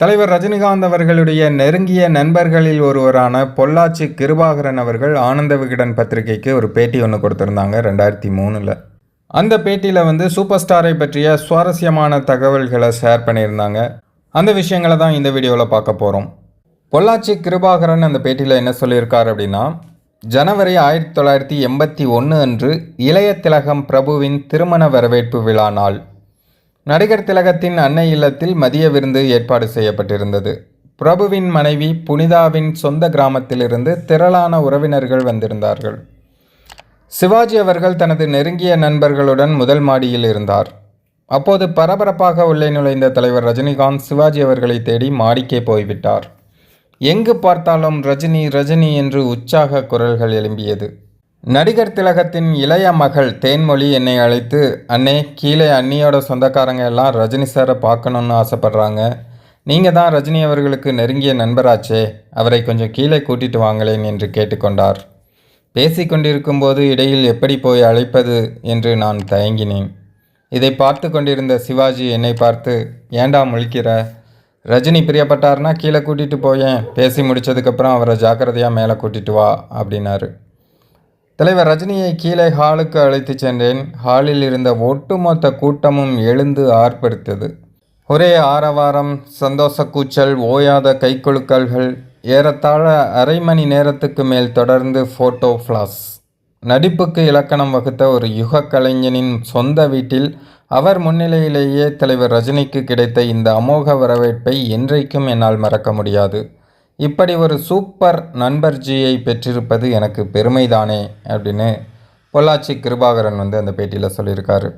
தலைவர் ரஜினிகாந்த் அவர்களுடைய நெருங்கிய நண்பர்களில் ஒருவரான பொள்ளாச்சி கிருபாகரன் அவர்கள் ஆனந்த விகடன் பத்திரிகைக்கு ஒரு பேட்டி ஒன்று கொடுத்துருந்தாங்க ரெண்டாயிரத்தி மூணில். அந்த பேட்டியில் வந்து சூப்பர் ஸ்டாரை பற்றிய சுவாரஸ்யமான தகவல்களை ஷேர் பண்ணியிருந்தாங்க. அந்த விஷயங்களை தான் இந்த வீடியோவில் பார்க்க போகிறோம் பொள்ளாச்சி கிருபாகரன் அந்த பேட்டியில் என்ன சொல்லியிருக்கார் அப்படின்னா ஜனவரி ஆயிரத்தி தொள்ளாயிரத்தி எண்பத்தி ஒன்று அன்று இளைய திலகம் பிரபுவின் திருமண வரவேற்பு விழா நாள். நடிகர் திலகத்தின் அன்னை இல்லத்தில் மதிய விருந்து ஏற்பாடு செய்யப்பட்டிருந்தது. பிரபுவின் மனைவி புனிதாவின் சொந்த கிராமத்திலிருந்து திரளான உறவினர்கள் வந்திருந்தார்கள். சிவாஜி அவர்கள் தனது நெருங்கிய நண்பர்களுடன் முதல் மாடியில் இருந்தார். அப்போது பரபரப்பாக உள்ளே நுழைந்த தலைவர் ரஜினிகாந்த் சிவாஜி அவர்களை தேடி மாடிக்கே போய்விட்டார். எங்கு பார்த்தாலும் ரஜினி ரஜினி என்று உற்சாக குரல்கள் எழும்பியது. நடிகர் திலகத்தின் இளைய மகள் தேன்மொழி என்னை அழைத்து அண்ணே கீழே அண்ணியோட சொந்தக்காரங்க எல்லாம் ரஜினி சாரை பார்க்கணுன்னு ஆசைப்பட்றாங்க. நீங்கள் தான் ரஜினி அவர்களுக்கு நெருங்கிய நண்பராச்சே. அவரை கொஞ்சம் கீழே கூட்டிட்டு வாங்களேன் என்று கேட்டுக்கொண்டார். பேசிக்கொண்டிருக்கும்போது இடையில் எப்படி போய் அழைப்பது? என்று நான் தயங்கினேன். இதை பார்த்து கொண்டிருந்த சிவாஜி என்னை பார்த்து ஏண்டா முழிக்கிற? ரஜினி பிரியப்பட்டார்னா கீழே கூட்டிகிட்டு போயேன். பேசி முடித்ததுக்கப்புறம் அவரை ஜாக்கிரதையாக மேலே கூட்டிகிட்டு வா அப்படின்னாரு. தலைவர் ரஜினியை கீழே ஹாலுக்கு அழைத்து சென்றேன். ஹாலில் இருந்த ஒட்டுமொத்த கூட்டமும் எழுந்து ஆர்ப்பரித்தது. ஒரே ஆரவாரம் சந்தோஷ கூச்சல் ஓயாத கைக்குழுக்கல்கள் ஏறத்தாழ அரை மணி நேரத்துக்கு மேல் தொடர்ந்து ஃபோட்டோ ஃப்ளாஸ் நடிப்புக்கு இலக்கணம் வகுத்த ஒரு யுக கலைஞனின் சொந்த வீட்டில் அவர் முன்னிலையிலேயே தலைவர் ரஜினிக்கு கிடைத்த இந்த அமோக வரவேற்பை என்றைக்கும் என்னால் மறக்க முடியாது. இப்படி ஒரு சூப்பர் நண்பர்ஜியை பெற்றிருப்பது எனக்கு பெருமைதானே அப்படின்னு பொள்ளாச்சி கிருபாகரன் வந்து அந்த பேட்டியில் சொல்லியிருக்காரு.